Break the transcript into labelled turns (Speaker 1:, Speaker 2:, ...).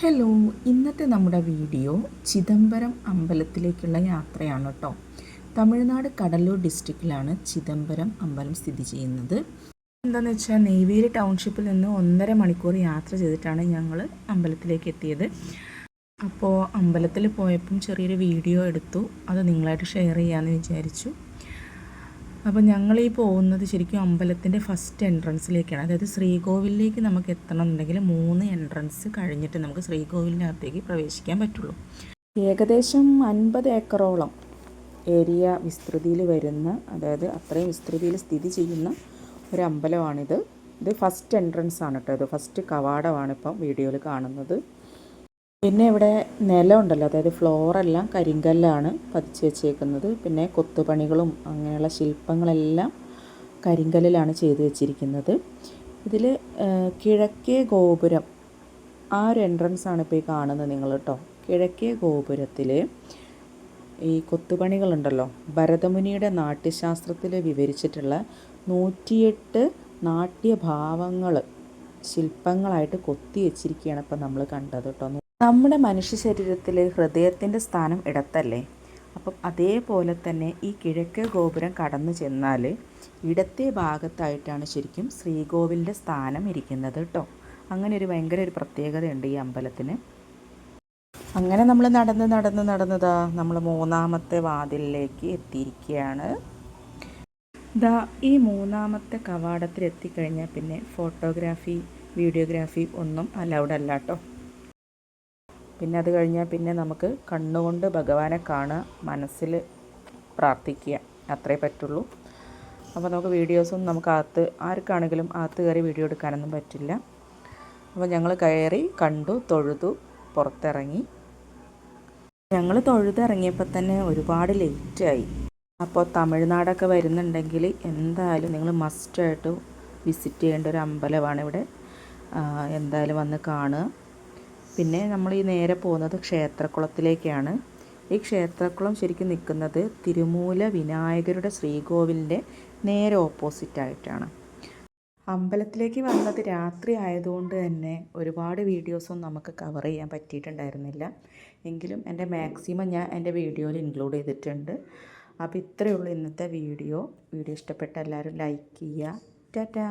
Speaker 1: Hello ഇന്നത്തെ നമ്മുടെ video Chidambaram അമ്പലത്തിലേക്കുള്ള യാത്രയാണ് കേട്ടോ തമിഴ്നാട് കടലൂർ ഡിസ്ട്രിക്റ്റിലാണ് ചിദംബരം അമ്പലം സ്ഥിതി ചെയ്യുന്നത്. എന്താണെന്ന് വെച്ചാൽ നെയ്വേലി ടൗൺഷിപ്പിൽ നിന്ന് ഒന്നര മണിക്കൂർ യാത്ര ചെയ്തിട്ടാണ് ഞങ്ങൾ അമ്പലത്തിലേക്ക് എത്തിയത്. അപ്പോൾ അമ്പലത്തിൽ പോയപ്പം ചെറിയൊരു വീഡിയോ എടുത്തു. അത് നിങ്ങളായിട്ട് ഷെയർ ചെയ്യാമെന്ന് വിചാരിച്ചു. അപ്പോൾ ഞങ്ങൾ ഈ പോകുന്നത് ശരിക്കും അമ്പലത്തിന്റെ ഫസ്റ്റ് എൻട്രൻസിലേക്കാണ്. അതായത് ശ്രീകോവിലേക്ക് നമുക്ക് എത്തണം എന്നുണ്ടെങ്കിൽ മൂന്ന് എൻട്രൻസ് കഴിഞ്ഞിട്ട് നമുക്ക് ശ്രീകോവിലിനകത്തേക്ക് പ്രവേശിക്കാൻ പറ്റുള്ളൂ. ഏകദേശം അൻപത് ഏക്കറോളം ഏരിയ വിസ്തൃതിയിൽ വരുന്ന അതായത് അത്രയും വിസ്തൃതിയിൽ സ്ഥിതി ചെയ്യുന്ന ഒരു അമ്പലമാണിത്. ഇത് ഫസ്റ്റ് എൻട്രൻസ് ആണ് കേട്ടോ. ഇത് ഫസ്റ്റ് കവാടമാണ് ഇപ്പം വീഡിയോയിൽ കാണുന്നത്. പിന്നെ ഇവിടെ നിലമുണ്ടല്ലോ. അതായത് ഫ്ലോറെല്ലാം കരിങ്കല്ലാണ് പതിച്ച് വെച്ചേക്കുന്നത്. പിന്നെ കൊത്തുപണികളും അങ്ങനെയുള്ള ശില്പങ്ങളെല്ലാം കരിങ്കല്ലിലാണ് ചെയ്തു വെച്ചിരിക്കുന്നത്. ഇതിൽ കിഴക്കേ ഗോപുരം ആ ഒരു എൻട്രൻസ് ആണ് ഇപ്പോൾ ഈ കാണുന്നത് നിങ്ങൾ കേട്ടോ കിഴക്കേ ഗോപുരത്തിൽ ഈ കൊത്തുപണികളുണ്ടല്ലോ. ഭരതമുനിയുടെ നാട്യശാസ്ത്രത്തിൽ വിവരിച്ചിട്ടുള്ള നൂറ്റിയെട്ട് നാട്യഭാവങ്ങൾ ശില്പങ്ങളായിട്ട് കൊത്തി വെച്ചിരിക്കുകയാണ് ഇപ്പം നമ്മൾ കണ്ടത് കേട്ടോ നമ്മുടെ മനുഷ്യ ശരീരത്തിൽ ഹൃദയത്തിന്റെ സ്ഥാനം ഇടത്തല്ലേ? അപ്പം അതേപോലെ തന്നെ ഈ കിഴക്കേ ഗോപുരം കടന്നു ചെന്നാൽ ഇടത്തെ ഭാഗത്തായിട്ടാണ് ശരിക്കും ശ്രീകോവിലിന്റെ സ്ഥാനം ഇരിക്കുന്നത് കേട്ടോ അങ്ങനെ ഒരു ഭയങ്കര ഒരു പ്രത്യേകതയുണ്ട് ഈ അമ്പലത്തിന്. അങ്ങനെ നമ്മൾ നടന്ന് നടന്ന് നടന്നതാ നമ്മൾ മൂന്നാമത്തെ വാതിലിലേക്ക് എത്തിയിരിക്കുകയാണ് ദാ ഈ മൂന്നാമത്തെ കവാടത്തിൽ എത്തിക്കഴിഞ്ഞാൽ പിന്നെ ഫോട്ടോഗ്രാഫി വീഡിയോഗ്രാഫി ഒന്നും അലൗഡ് അല്ല കേട്ടോ പിന്നെ അത് കഴിഞ്ഞാൽ പിന്നെ നമുക്ക് കണ്ണുകൊണ്ട് ഭഗവാനെ കാണുക മനസ്സിൽ പ്രാർത്ഥിക്കുക. അത്രേ പറ്റുള്ളൂ. അപ്പോൾ നമുക്ക് വീഡിയോസും നമുക്ക് അകത്ത് ആർക്കാണെങ്കിലും അകത്ത് കയറി വീഡിയോ എടുക്കാനൊന്നും പറ്റില്ല. അപ്പോൾ ഞങ്ങൾ കയറി കണ്ടു തൊഴുതു പുറത്തിറങ്ങി. ഞങ്ങൾ തൊഴുതിറങ്ങിയപ്പോൾ തന്നെ ഒരുപാട് ലേറ്റായി അപ്പോൾ തമിഴ്നാടൊക്കെ വരുന്നുണ്ടെങ്കിൽ എന്തായാലും നിങ്ങൾ മസ്റ്റായിട്ട് വിസിറ്റ് ചെയ്യേണ്ട ഒരു അമ്പലമാണ് ഇവിടെ. എന്തായാലും വന്ന് കാണുക. പിന്നെ നമ്മൾ ഈ നേരെ പോകുന്നത് ക്ഷേത്രക്കുളത്തിലേക്കാണ് ഈ ക്ഷേത്രക്കുളം ശരിക്കും നിൽക്കുന്നത് തിരുമൂല വിനായകരുടെ ശ്രീകോവിലിന്റെ നേരെ ഓപ്പോസിറ്റ് ആയിട്ടാണ്. അമ്പലത്തിലേക്ക് വന്നത് രാത്രി ആയതുകൊണ്ട് തന്നെ ഒരുപാട് വീഡിയോസൊന്നും നമുക്ക് കവർ ചെയ്യാൻ പറ്റിയിട്ടുണ്ടായിരുന്നില്ല. എങ്കിലും എന്റെ മാക്സിമം ഞാൻ എന്റെ വീഡിയോയിൽ ഇൻക്ലൂഡ് ചെയ്തിട്ടുണ്ട്. അപ്പോൾ ഇത്രയേ ഉള്ളൂ ഇന്നത്തെ വീഡിയോ വീഡിയോ ഇഷ്ടപ്പെട്ട എല്ലാവരും ലൈക്ക് ചെയ്യുക. ടാറ്റാ.